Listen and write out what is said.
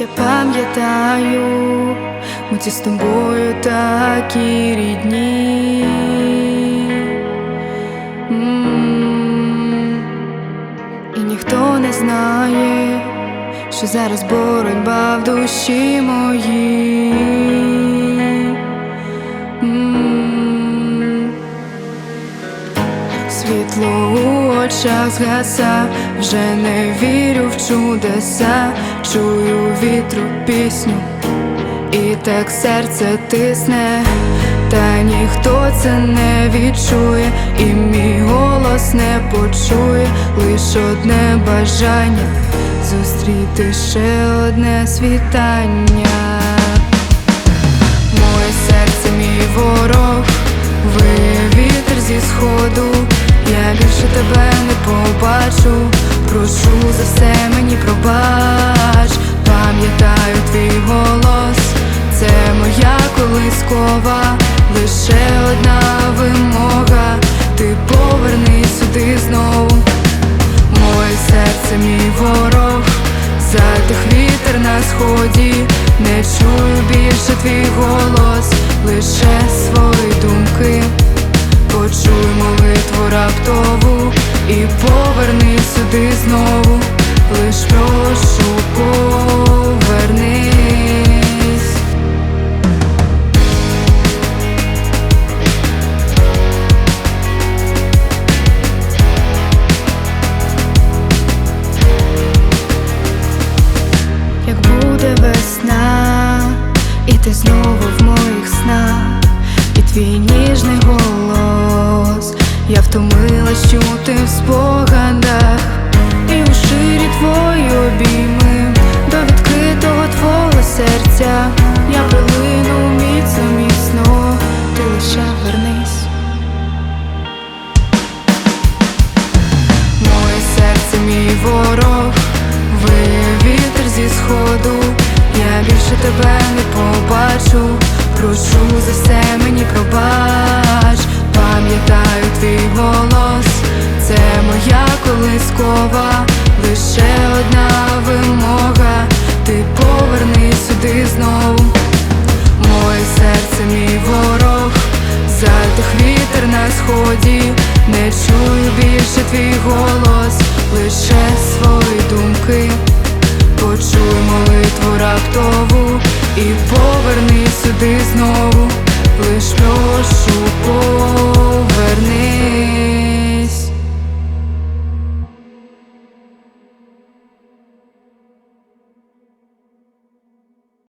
Я пам'ятаю, ми ці з тобою такі рідні. М, І ніхто не знає, що зараз боротьба в душі моїй. Очах згаса, вже не вірю в чудеса, чую вітру пісню, і так серце тисне, та ніхто це не відчує, і мій голос не почує, лиш одне бажання зустріти ще одне світання. Не побачу, прошу за все мені пробач, пам'ятаю твій голос, це моя колискова, лише одна вимога, ти повернись сюди знову. Моє серце, мій ворог, затих вітер на сході, не чую більше твій голос, лише поверни сюди знову, лиш прошу повернись. Як буде весна, і ти знову в моїх снах, і твій ніжний голос, я втомилась чути в спогадах, і у ширі твої обійми до відкритого твого серця. Я прилину міцно, міцно, ти лише вернись. Моє серце, мій ворог, вітер зі сходу, я більше тебе не побачу, прошу за все мені пробач, чую більше твій голос, лише свої думки, почуй молитву раптову і поверни сюди знову.